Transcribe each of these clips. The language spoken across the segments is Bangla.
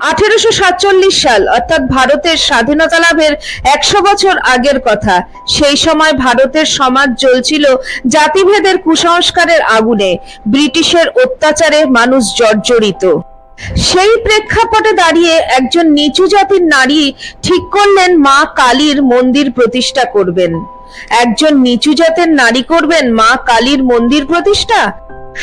আঠেরোশো সাতচল্লিশ সাল, অর্থাৎ ভারতের স্বাধীনতা লাভের একশো বছর আগের কথা। সেই সময় ভারতের সমাজ জ্বলছিল জাতিভেদের কুসংস্কারের আগুনে, ব্রিটিশের অত্যাচারে মানুষ জর্জরিত। সেই প্রেক্ষাপটে দাঁড়িয়ে একজন নিচু জাতির নারী ঠিক করলেন মা কালীর মন্দির প্রতিষ্ঠা করবেন। একজন নিচু জাতের নারী করবেন মা কালীর মন্দির প্রতিষ্ঠা?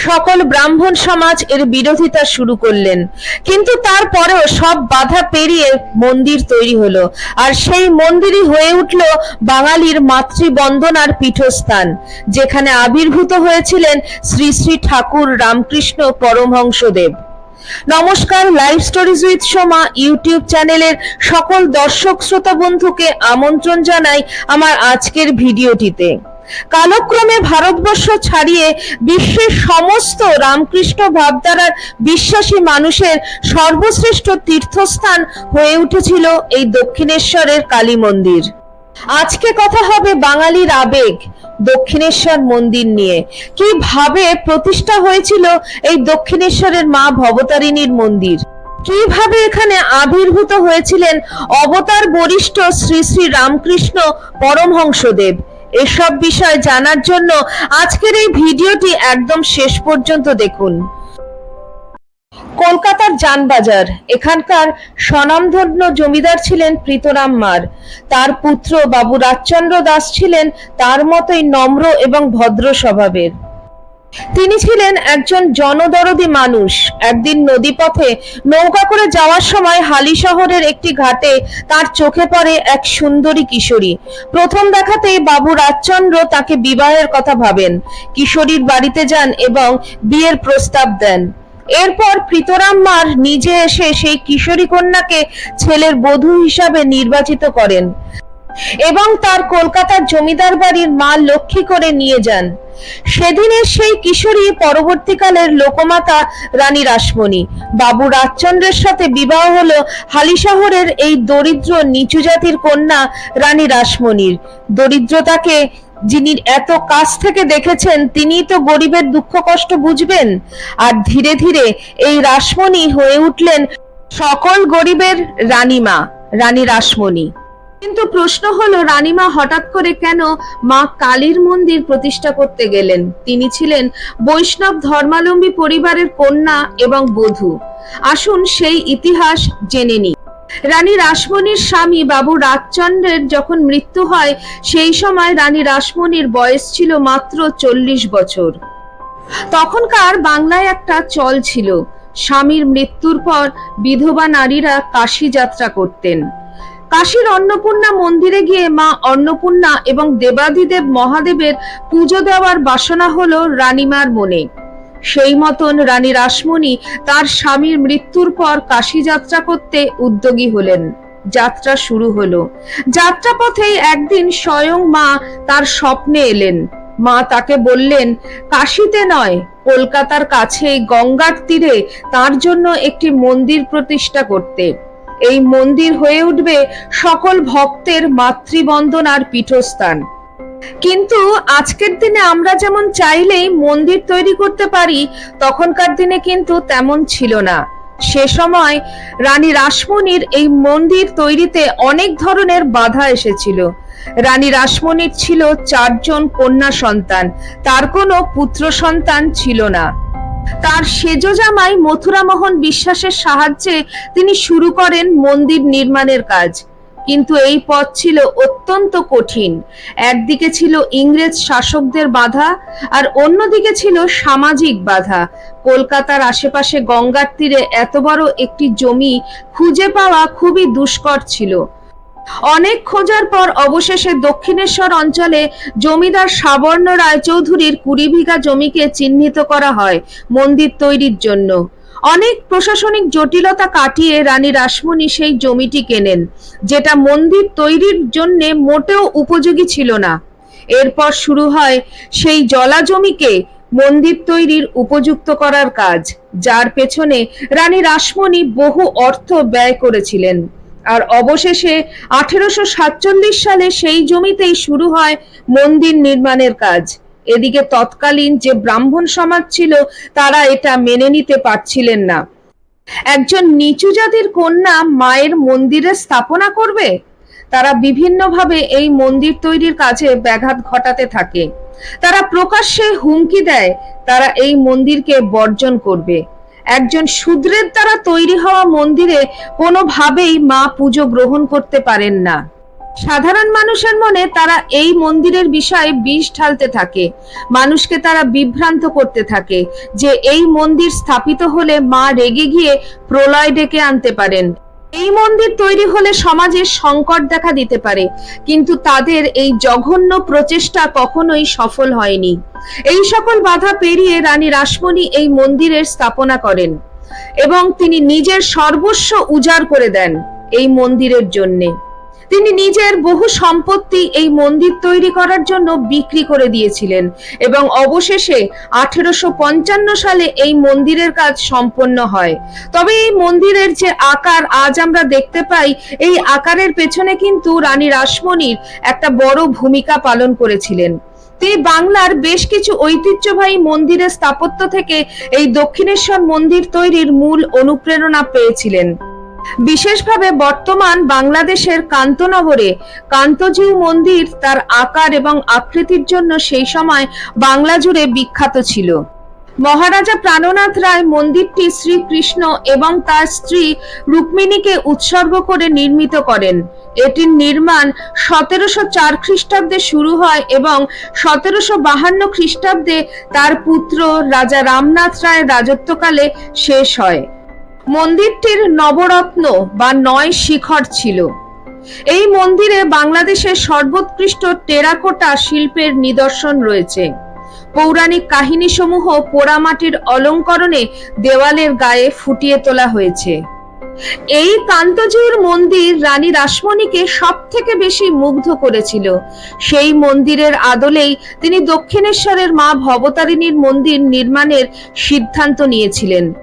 সকল ব্রাহ্মণ সমাজ এর বিরোধিতা শুরু করলেন। কিন্তু তারপরেও সব বাধা পেরিয়ে মন্দির তৈরি হলো। আর সেই মন্দিরই হয়ে উঠল বাঙালির মাতৃবন্দনার পীঠস্থান, যেখানে আবির্ভূত হয়েছিলেন শ্রী শ্রী ঠাকুর রামকৃষ্ণ পরমহংসদেব। নমস্কার live stories with Soma YouTube চ্যানেলের সকল দর্শক শ্রোতা বন্ধুকে আমন্ত্রণ জানাই আমার আজকের ভিডিওটিতে। কালক্রমে ভারতবর্ষ ছাড়িয়ে বিশ্বের সমস্ত রামকৃষ্ণ ভাবধারার বিশ্বাসী মানুষের সর্বশ্রেষ্ঠ তীর্থস্থান হয়ে উঠেছিল এই দক্ষিণেশ্বরের কালী মন্দির। আজকে কথা হবে বাঙালির আবেগ, দক্ষিণেশ্বর মন্দির নিয়ে। কীভাবে প্রতিষ্ঠা হয়েছিল এই দক্ষিণেশ্বরের মা ভবতারিণীর মন্দির? কীভাবে এখানে আবির্ভূত হয়েছিলেন অবতার বরিষ্ঠ শ্রী শ্রী রামকৃষ্ণ পরমহংসদেব? এসব বিষয় জানার জন্য আজকের এই ভিডিওটি একদম শেষ পর্যন্ত দেখুন। কলকাতার যানবাজার, এখানকার স্বনামধন্য জমিদার ছিলেন প্রীতরাম মার। তার পুত্র বাবু রাজচন্দ্র দাস ছিলেন তার মতোই নম্র এবং ভদ্র স্বভাবের। তিনি ছিলেন একজন জনদরদি মানুষ। একদিন নদীপথে নৌকা করে যাওয়ার সময় হালি শহরের একটি ঘাটে তার চোখে পড়ে এক সুন্দরী কিশোরী। প্রথম দেখাতেই বাবু রাজচন্দ্র তাকে বিবাহের কথা ভাবেন। কিশোরীর বাড়িতে যান এবং বিয়ের প্রস্তাব দেন। এরপর প্রীতরাম মার নিজে এসে সেই কিশোরী কন্যাকে ছেলের বধূ হিসাবে নির্বাচিত করেন। এবং তার কলকাতার জমিদার বাড়ির মা লক্ষ্মী করে নিয়ে যান। সেদিনের সেই কিশোরী পরবর্তীকালের লোকমাতা রানী রাসমণি। বাবু রাজচন্দ্রের সাথে বিবাহ হলো হালিশহরের এই দরিদ্র নিচু জাতির কন্যা রানী রাসমণির। দরিদ্রতাকে যিনি এত কাছ থেকে দেখেছেন, তিনিই তো গরিবের দুঃখ কষ্ট বুঝবেন। আর ধীরে ধীরে এই রাসমণি হয়ে উঠলেন সকল গরিবের রানীমা, রানী রাসমণি। কিন্তু প্রশ্ন হলো, রানীমা হঠাৎ করে কেন মা কালীর মন্দির প্রতিষ্ঠা করতে গেলেন? তিনি ছিলেন বৈষ্ণব ধর্মাবলম্বী পরিবারের কন্যা এবং বধূ। আসুন সেই ইতিহাস জেনে নিই। রানী রাসমণির স্বামী বাবু রাজচন্দ্রের যখন মৃত্যু হয়, সেই সময় রানী রাসমণির বয়স ছিল মাত্র চল্লিশ বছর। তখনকার বাংলায় একটা চল ছিল, স্বামীর মৃত্যুর পর বিধবা নারীরা কাশি যাত্রা করতেন। কাশীর অন্নপূর্ণা মন্দিরে গিয়ে মা অন্নপূর্ণা এবং দেবাদিদেব মহাদেবের পুজো দেওয়ার বাসনা হলো রানীমার মনে। সেই মতন রানী রাসমণি তার স্বামীর মৃত্যুর পর কাশী যাত্রা করতে উদ্যোগী হলেন। যাত্রা শুরু হলো। যাত্রা যাত্রাপথেই একদিন স্বয়ং মা তার স্বপ্নে এলেন। মা তাকে বললেন, কাশিতে নয়, কলকাতার কাছে গঙ্গার তীরে তার জন্য একটি মন্দির প্রতিষ্ঠা করতে। এই মন্দির হয়ে উঠবে সকল ভক্তের মাতৃবন্দনার পীঠস্থান। কিন্তু আজকের দিনে আমরা যেমন চাইলেই মন্দির তৈরি করতে পারি, তখনকার দিনে কিন্তু তেমন ছিল না। সে সময় রানী রাসমণির এই মন্দির তৈরিতে অনেক ধরনের বাধা এসেছিল। রানী রাসমণির ছিল চারজন কন্যা সন্তান, তার কোনো পুত্র সন্তান ছিল না। তার সেজ জামাই মথুরামোহন বিশ্বাসের সাহায্যে তিনি শুরু করেন মন্দির নির্মাণের কাজ। কিন্তু এই পথ ছিল অত্যন্ত কঠিন। একদিকে ছিল ইংরেজ শাসকদের বাধা আর অন্যদিকে ছিল সামাজিক বাধা। কলকাতার আশেপাশে গঙ্গার তীরে এত বড় একটি জমি খুঁজে পাওয়া খুবই দুষ্কর ছিল। অনেক খোঁজার পর অবশেষে দক্ষিণেশ্বর অঞ্চলে জমিদার সাবর্ণ রায়চৌধুরীর কুড়ি বিঘা জমিকে চিহ্নিত করা হয় মন্দির তৈরির জন্য। অনেক প্রশাসনিক জটিলতা কাটিয়ে রানী রাসমণি সেই জমিটি কেনেন, যেটা মন্দির তৈরির জন্য মোটেও উপযোগী ছিল না। এরপর শুরু হয় সেই জলা জমিকে মন্দির তৈরির উপযুক্ত করার কাজ, যার পেছনে রানী রাসমণি বহু অর্থ ব্যয় করেছিলেন। আর অবশেষে আঠেরোশো সাতচল্লিশ সালে সেই জমিতেই শুরু হয় মন্দির নির্মাণের কাজ। এদিকে তৎকালীন যে ব্রাহ্মণ সমাজ ছিল, তারা এটা মেনে নিতে পারছিলেন না। একজন নিচু জাতির কন্যা মায়ের মন্দিরে স্থাপনা করবে? তারা বিভিন্নভাবে এই মন্দির তৈরির কাজে ব্যাঘাত ঘটাতে থাকে। তারা প্রকাশ্যে হুমকি দেয়, তারা এই মন্দিরকে বর্জন করবে। একজন শূদ্রের দ্বারা তৈরি হওয়া মন্দিরে কোনোভাবেই মা পুজো গ্রহণ করতে পারেন না। সাধারণ মানুষের মনে তারা এই মন্দিরের বিষয়ে বিষ ঢালতে থাকে। মানুষকে তারা বিভ্রান্ত করতে থাকে যে এই মন্দির স্থাপিত হলে মা রেগে গিয়ে প্রলয় ডেকে আনতে পারেন। এই মন্দির তৈরি হলে সমাজে সংকট দেখা দিতে পারে, কিন্তু তাদের এই জঘন্য প্রচেষ্টা কখনোই সফল হয়নি। এই সকল বাধা পেরিয়ে রানী রাসমণি এই মন্দিরের স্থাপনা করেন এবং তিনি নিজের সর্বস্ব উজাড় করে দেন এই মন্দিরের জন্যে। তিনি নিজের বহু সম্পত্তি এই মন্দির তৈরি করার জন্য বিক্রি করে দিয়েছিলেন এবং অবশেষে আঠেরোশো পঞ্চান্ন সালে এই মন্দিরের কাজ সম্পন্ন হয়। তবে এই মন্দিরের যে আকার আজ আমরা দেখতে পাই, এই আকারের পেছনে কিন্তু রানী রাসমণির একটা বড় ভূমিকা পালন করেছিলেন। তিনি বাংলার বেশ কিছু ঐতিহ্যবাহী মন্দিরের স্থাপত্য থেকে এই দক্ষিণেশ্বর মন্দির তৈরির মূল অনুপ্রেরণা পেয়েছিলেন। বিশেষভাবে বর্তমান বাংলাদেশের কান্তনগরে কান্তজিউ মন্দির তার আকার এবং আকৃতির জন্য সেই সময় বাংলা জুড়ে বিখ্যাত ছিল। মহারাজা প্রাণনাথ রায় মন্দিরটি শ্রীকৃষ্ণ এবং তার স্ত্রী রুক্মিণীকে উৎসর্গ করে নির্মিত করেন। এটির নির্মাণ সতেরোশো চার খ্রিস্টাব্দে শুরু হয় এবং সতেরোশো বাহান্ন খ্রিস্টাব্দে তার পুত্র রাজা রামনাথ রায়ের রাজত্বকালে শেষ হয়। মন্দিরটির নবরত্ন বা নয় শিখর ছিল। এই মন্দিরে বাংলাদেশের সর্বোৎকৃষ্ট টেরাকোটা শিল্পের নিদর্শন রয়েছে। পৌরাণিক কাহিনীসমূহ পোড়ামাটির অলঙ্করণে দেওয়ালের গায়ে ফুটিয়ে তোলা হয়েছে। এই কান্তজিউর মন্দির রানী রাসমণিকে সব থেকে বেশি মুগ্ধ করেছিল। সেই মন্দিরের আদলেই তিনি দক্ষিণেশ্বরের মা ভবতারিণীর মন্দির নির্মাণের সিদ্ধান্ত নিয়েছিলেন।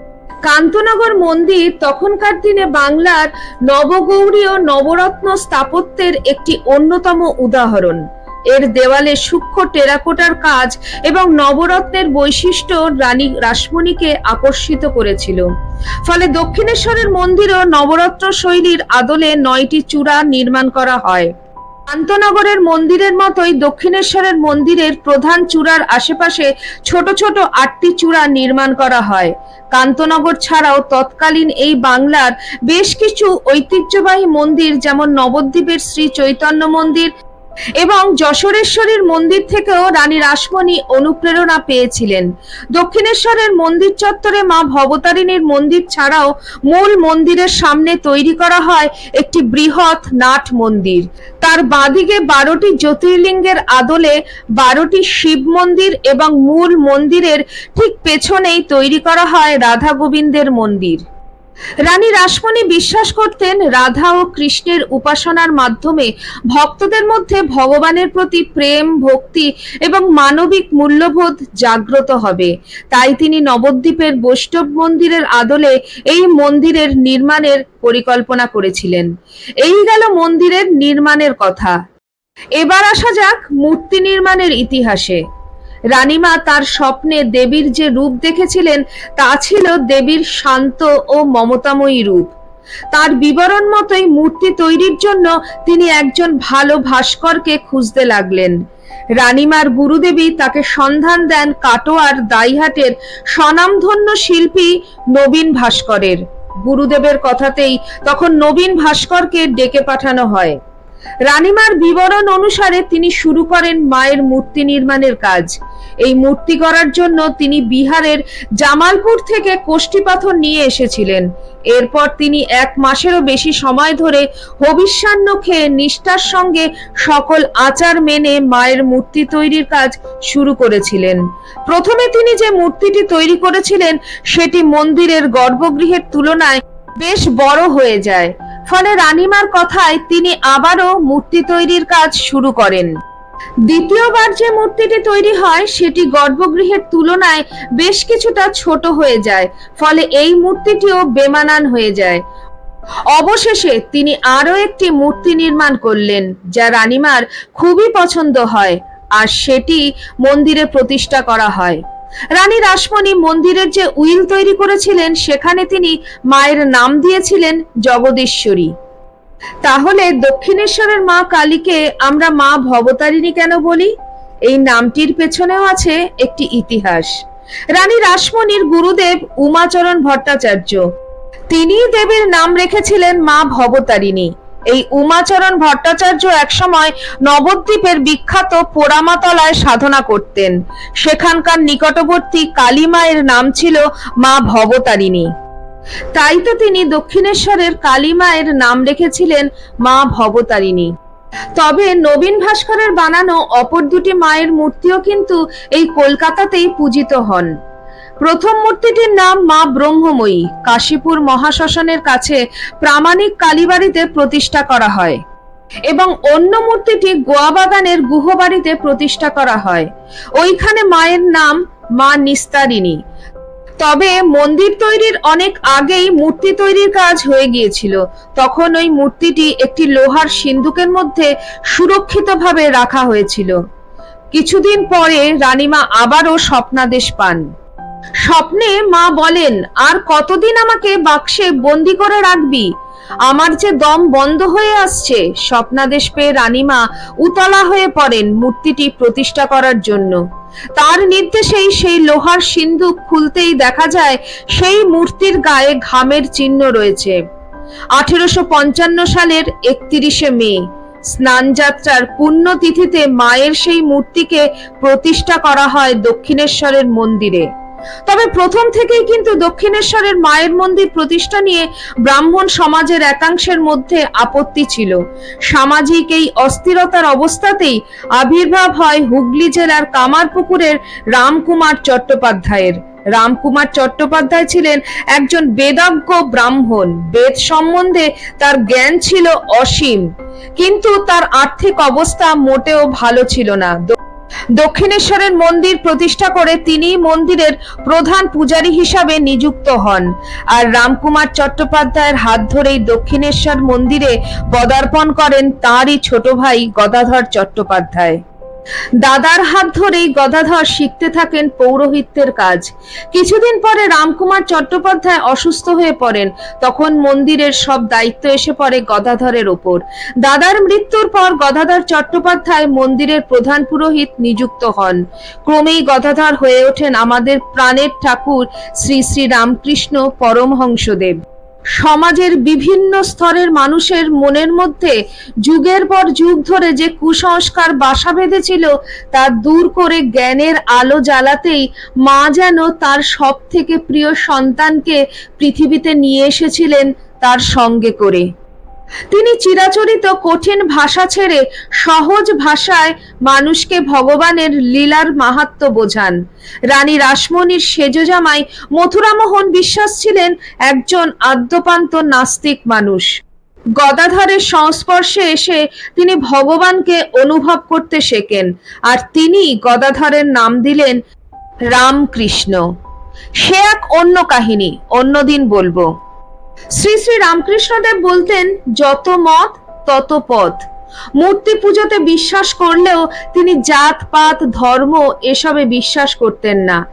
কান্তনগর মন্দির তখনকার দিনে বাংলার নবগৌরী ও নবরত্ন স্থাপত্যের একটি অন্যতম উদাহরণ। এর দেওয়ালে সূক্ষ্ম টেরাকোটার কাজ এবং নবরত্নের বৈশিষ্ট্য রানী রাসমণিকে আকর্ষিত করেছিল। ফলে দক্ষিণেশ্বরের মন্দিরও নবরত্ন শৈলীর আদলে নয়টি চূড়া নির্মাণ করা হয়। কান্তনগরের মন্দিরের মতোই দক্ষিণেশ্বরের মন্দিরের প্রধান চূড়ার আশেপাশে ছোট ছোট আটটি চূড়া নির্মাণ করা হয়। কান্তনগর ছাড়াও তৎকালীন এই বাংলার বেশ কিছু ঐতিহ্যবাহী মন্দির যেমন নবদ্বীপের শ্রী চৈতন্য মন্দির এবং যশোরেশ্বরীর মন্দির থেকেও রানী রাসমণি অনুপ্রেরণা পেয়েছিলেন। দক্ষিণেশ্বরের মন্দির চত্বরে মা ভবতারিণীর মন্দির ছাড়াও মূল মন্দিরের সামনে তৈরি করা হয় একটি বৃহৎ নাট মন্দির। তার বাদিকে বারোটি জ্যোতির্লিঙ্গের আদলে বারোটি শিব মন্দির এবং মূল মন্দিরের ঠিক পেছনেই তৈরি করা হয় রাধা গোবিন্দের মন্দির। রানী রাসমণি বিশ্বাস করতেন রাধা ও কৃষ্ণের উপাসনার মাধ্যমে ভক্তদের মধ্যে ভগবানের প্রতি প্রেম, ভক্তি এবং মানবিক মূল্যবোধ জাগ্রত হবে। তাই তিনি নবদ্বীপের বৈষ্ণব মন্দিরের আদলে এই মন্দিরের নির্মাণের পরিকল্পনা করেছিলেন। এই গেল মন্দিরের নির্মাণের কথা। এবার আসা যাক মূর্তি নির্মাণের ইতিহাসে। রানীমা তার স্বপ্নে দেবীর যে রূপ দেখেছিলেন, তা ছিল দেবীর শান্ত ও মমতাময়ী রূপ। তার বিবরণ মতোই মূর্তি তৈরির জন্য তিনি একজন ভালো ভাস্করকে খুঁজতে লাগলেন। রানীমার গুরুদেবী তাকে সন্ধান দেন কাটোয়ার দাইহাটের স্বনামধন্য শিল্পী নবীন ভাস্করের। গুরুদেবের কথাতেই তখন নবীন ভাস্করকে ডেকে পাঠানো হয়। রানীমার বিবরণ অনুসারে তিনি শুরু করেন মায়ের মূর্তি নির্মাণের কাজ। এই মূর্তি করার জন্য তিনি বিহারের জামালপুর থেকে কোষ্টি পাথর নিয়ে এসেছিলেন। এরপর তিনি এক মাসেরও বেশি সময় ধরে হবিষ্যান্ন খেয়ে নিষ্ঠার সঙ্গে সকল আচার মেনে মায়ের মূর্তি তৈরির কাজ শুরু করেছিলেন। প্রথমে তিনি যে মূর্তিটি তৈরি করেছিলেন, সেটি মন্দিরের গর্ভগৃহের তুলনায় বেশ বড় হয়ে যায়। ফলে রানীমার কথায় তিনি আবারও মূর্তি তৈরির কাজ শুরু করেন। দ্বিতীয়বার যে মূর্তিটি তৈরি হয়, সেটি গর্ভগৃহের তুলনায় বেশ কিছুটা ছোট হয়ে যায়, ফলে এই মূর্তিটিও বেমানান হয়ে যায়। অবশেষে তিনি আরও একটি মূর্তি নির্মাণ করলেন, যা রানীমার খুবই পছন্দ হয়, আর সেটি মন্দিরে প্রতিষ্ঠা করা হয়। রানী রাসমণি মন্দিরের যে উইল তৈরি করেছিলেন, সেখানে তিনি মায়ের নাম দিয়েছিলেন জগদীশ্বরী। তাহলে দক্ষিণেশ্বরের মা কালীকে আমরা মা ভবতারিণী কেন বলি? এই নামটির পেছনেও আছে একটি ইতিহাস। রানী রাসমণির গুরুদেব উমাচরণ ভট্টাচার্য। তিনি দেবীর নাম রেখেছিলেন মা ভবতারিণী। এই উমাচরণ ভট্টাচার্য একসময় নবদ্বীপের বিখ্যাত পোড়ামাতলায় সাধনা করতেন। সেখানকার নিকটবর্তী কালী মায়ের নাম ছিল মা ভবতারিণী। তাই তো তিনি দক্ষিণেশ্বরের কালী মায়ের নাম রেখেছিলেন মা ভবতারিণী। তবে নবীন ভাস্করের বানানো অপর দুটি মায়ের মূর্তিও কিন্তু এই কলকাতাতেই পূজিত হন। প্রথম মূর্তিটির নাম মা ব্রহ্মময়ী। কাশীপুর মহাশ্মশানের কাছে প্রামাণিক কালীবাড়িতে প্রতিষ্ঠা করা হয় এবং অন্য মূর্তিটি গোয়াবাগানের গুহবাড়িতে প্রতিষ্ঠা করা হয়। ওইখানে মায়ের নাম মা নিস্তারিণী। তবে মন্দির তৈরির অনেক আগেই মূর্তি তৈরির কাজ হয়ে গিয়েছিল। তখন ওই মূর্তিটি একটি লোহার সিন্দুকের মধ্যে সুরক্ষিতভাবে রাখা হয়েছিল। কিছুদিন পরে রানীমা আবারও স্বপ্নাদেশ পান। স্বপ্নে মা বলেন, আর কতদিন আমাকে বাক্সে বন্দি করে রাখবি? আমার যে দম বন্ধ হয়ে আসছে। স্বপ্নাদেশ পেয়ে রানীমা উতলা হয়ে পড়েন মূর্তিটি প্রতিষ্ঠা করার জন্য। তার নির্দেশেই সেই লোহার সিন্ধুক খুলতেই দেখা যায় সেই মূর্তির গায়ে ঘামের চিহ্ন রয়েছে। আঠেরোশো পঞ্চান্ন সালের একত্রিশে মে, স্নানযাত্রার পুণ্যতিথিতে মায়ের সেই মূর্তিকে প্রতিষ্ঠা করা হয় দক্ষিণেশ্বরের মন্দিরে। তবে প্রথম থেকেই কিন্তু দক্ষিণেশ্বরের মায়ের মন্দির প্রতিষ্ঠা নিয়ে ব্রাহ্মণ সমাজের একাংশের মধ্যে আপত্তি ছিল। সামাজিক এই অস্থিরতার অবস্থাতেই আবির্ভাব হয় হুগলি জেলার কামারপুকুরের রামকুমার চট্টোপাধ্যায়ের। রামকুমার চট্টোপাধ্যায় ছিলেন একজন বেদাজ্ঞ ব্রাহ্মণ। বেদ সম্বন্ধে তার জ্ঞান ছিল অসীম। কিন্তু তার আর্থিক অবস্থা মোটেও ভালো ছিল না। দক্ষিণেশ্বরের মন্দির প্রতিষ্ঠা করে তিনি মন্দিরের প্রধান পূজারী হিসাবে নিযুক্ত হন। আর রামকুমার চট্টোপাধ্যায়ের হাত ধরেই দক্ষিণেশ্বর মন্দিরে পদার্পণ করেন তাঁরই ছোট ভাই গদাধর চট্টোপাধ্যায়। দাদার হাত ধরেই গদাধর শিখতে থাকেন পৌরোহিত্যের কাজ। কিছুদিন পরে রামকুমার চট্টোপাধ্যায় অসুস্থ হয়ে পড়েন। তখন মন্দিরের সব দায়িত্ব এসে পড়ে গদাধরের ওপর। দাদার মৃত্যুর পর গদাধর চট্টোপাধ্যায় মন্দিরের প্রধান পুরোহিত নিযুক্ত হন। ক্রমেই গদাধর হয়ে ওঠেন আমাদের প্রাণের ঠাকুর শ্রী শ্রী রামকৃষ্ণ পরমহংসদেব। সমাজের বিভিন্ন স্তরের মানুষের মনের মধ্যে যুগের পর যুগ ধরে যে কুসংস্কার বাসা বেঁধেছিল, তা দূর করে জ্ঞানের আলো জ্বালাতেই মা যেন তার সব থেকে প্রিয় সন্তানকে পৃথিবীতে নিয়ে এসেছিলেন তার সঙ্গে করে। তিনি চিরাচরিত কঠিন ভাষা ছেড়ে সহজ ভাষায় মানুষকে ভগবানের লীলার মাহাত্ম বোঝান। রানী রাসমণির সেজ জামাই মথুরামোহন বিশ্বাস ছিলেন একজন আদ্যপান্ত নাস্তিক মানুষ। গদাধরের সংস্পর্শে এসে তিনি ভগবানকে অনুভব করতে শেখেন আর তিনি গদাধরের নাম দিলেন রামকৃষ্ণ। সে এক অন্য কাহিনী, অন্যদিন বলব। শ্রী শ্রী রামকৃষ্ণদেব বলতেন, যত মত, তত পথ মূর্তি পুজোতে বিশ্বাস করলেও তিনি জাত, পাত, ধর্ম এসবে বিশ্বাস করতেন না।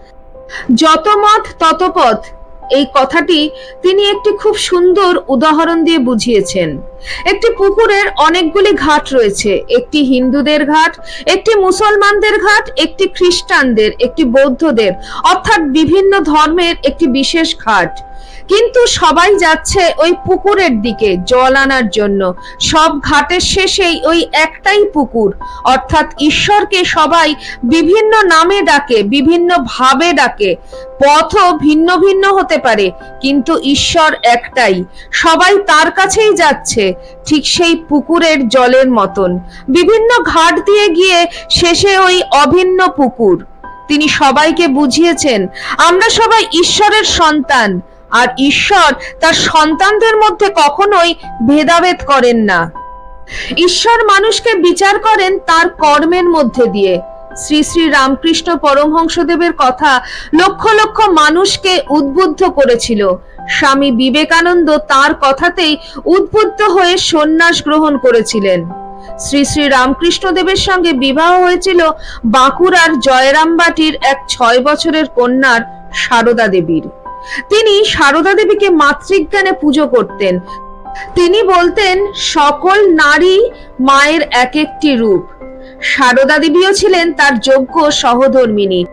যত মত, তত পথ এই কথাটি তিনি একটি খুব সুন্দর উদাহরণ দিয়ে বুঝিয়েছেন। একটি পুকুরের অনেকগুলি ঘাট রয়েছে। একটি হিন্দুদের ঘাট, একটি মুসলমানদের ঘাট, একটি খ্রিস্টানদের, একটি বৌদ্ধদের, অর্থাৎ বিভিন্ন ধর্মের একটি বিশেষ ঘাট। কিন্তু সবাই যাচ্ছে ওই পুকুরের দিকে জল আনার জন্য। সব ঘাটের শেষেই ওই একটাই পুকুর। অর্থাৎ ঈশ্বরকে সবাই বিভিন্ন নামে ডাকে, বিভিন্ন ভাবে ডাকে। পথও ভিন্ন ভিন্ন হতে পারে, কিন্তু ঈশ্বর একটাই। সবাই তার কাছেই যাচ্ছে, ঠিক সেই পুকুরের জলের মতন। বিভিন্ন ঘাট দিয়ে গিয়ে শেষে ওই অভিন্ন পুকুর। তিনি সবাইকে বুঝিয়েছেন, আমরা সবাই ঈশ্বরের সন্তান। আর ঈশ্বর তার সন্তানদের মধ্যে কখনোই ভেদাভেদ করেন না। ঈশ্বর মানুষকে বিচার করেন তার কর্মের মধ্যে দিয়ে। শ্রী শ্রী রামকৃষ্ণ পরমহংসদেবের কথা লক্ষ লক্ষ মানুষকে উদ্বুদ্ধ করেছিল। স্বামী বিবেকানন্দ তার কথাতেই উদ্বুদ্ধ হয়ে সন্ন্যাস গ্রহণ করেছিলেন। শ্রী শ্রী রামকৃষ্ণ দেবের সঙ্গে বিবাহ হয়েছিল বাঁকুড়ার জয়রামবাটির এক ছয় বছরের কন্যার সারদা দেবীর। তিনি সারদা দেবীকে মাতৃজ্ঞানে পুজো করতেন। তিনি বলতেন, সকল নারী মায়ের এক একটি রূপ। সারদা দেবীও ছিলেন তার যোগ্য সহধর্মিনী।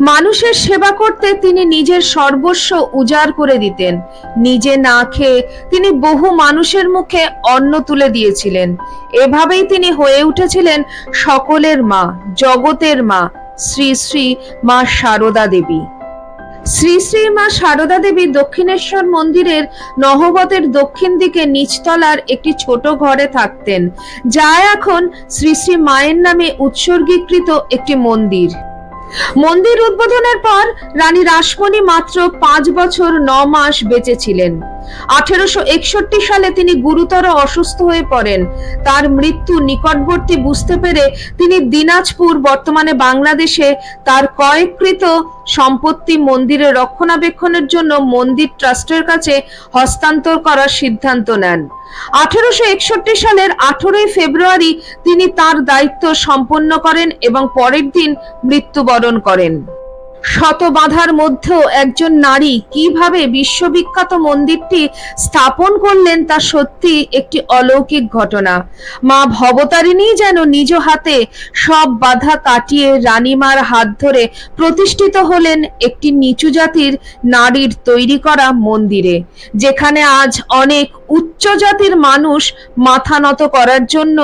মানুষের সেবা করতে তিনি নিজের সর্বস্ব উজাড় করে দিতেন। নিজে না খেয়ে তিনি বহু মানুষের মুখে অন্ন তুলে দিয়েছিলেন। এভাবেই তিনি হয়ে উঠেছিলেন সকলের মা, জগতের মা, শ্রী শ্রী মা সারদা দেবী। শ্রী শ্রী মা সারদা দেবী দক্ষিণেশ্বর মন্দিরের নহবতের দক্ষিণ দিকে নিচতলার একটি ছোট ঘরে থাকতেন, যা এখন শ্রী শ্রী মায়ের নামে উৎসর্গীকৃত একটি মন্দির। মন্দির উদ্বোধনের পর রানী রাসমণি মাত্র পাঁচ বছর ন মাস বেঁচে ছিলেন। আঠেরোশো একষট্টি সালে তিনি গুরুতর অসুস্থ হয়ে পড়েন। তার মৃত্যু নিকটবর্তী বুঝতে পেরে তিনি দিনাজপুর, বর্তমানে বাংলাদেশে তার কয়েককৃত সম্পত্তি মন্দিরের রক্ষণাবেক্ষণের জন্য মন্দির ট্রাস্টের কাছে হস্তান্তর করার সিদ্ধান্ত নেন। আঠেরোশো একষট্টি সালের আঠেরোই ফেব্রুয়ারি তিনি তার দায়িত্ব সম্পন্ন করেন এবং পরের দিন মৃত্যুবরণ করেন। শত বাধার মধ্যেও একজন নারী কীভাবে বিশ্ববিখ্যাত মন্দিরটি স্থাপন করলেন তা সত্যি একটি অলৌকিক ঘটনা। মা ভবতারিণী যেন নিজ হাতে সব বাধা কাটিয়ে রানীমার হাত ধরে প্রতিষ্ঠিত হলেন একটি নিচু জাতির নারীর তৈরি করা মন্দিরে, যেখানে আজ অনেক উচ্চ জাতির মানুষ মাথা নত করার জন্য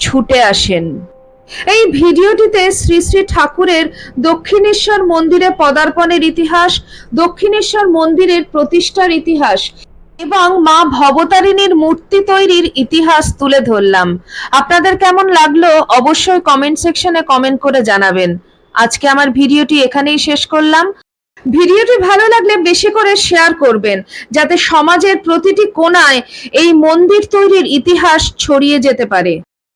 ছুটে আসেন। এই ভিডিওটিতে শ্রী শ্রী ঠাকুরের দক্ষিণেশ্বর মন্দিরে পদার্পণের ইতিহাস, দক্ষিণেশ্বর মন্দিরের প্রতিষ্ঠার ইতিহাস এবং মা ভবতারিণীর মূর্তি তৈরির ইতিহাস তুলে ধরলাম। আপনাদের কেমন লাগল অবশ্যই কমেন্ট সেকশনে কমেন্ট করে জানাবেন। আজকে আমার ভিডিওটি এখানেই শেষ করলাম। ভিডিওটি ভালো লাগলে বেশি করে শেয়ার করবেন, যাতে সমাজের প্রতিটি কোণায় এই মন্দির তৈরির ইতিহাস ছড়িয়ে যেতে পারে।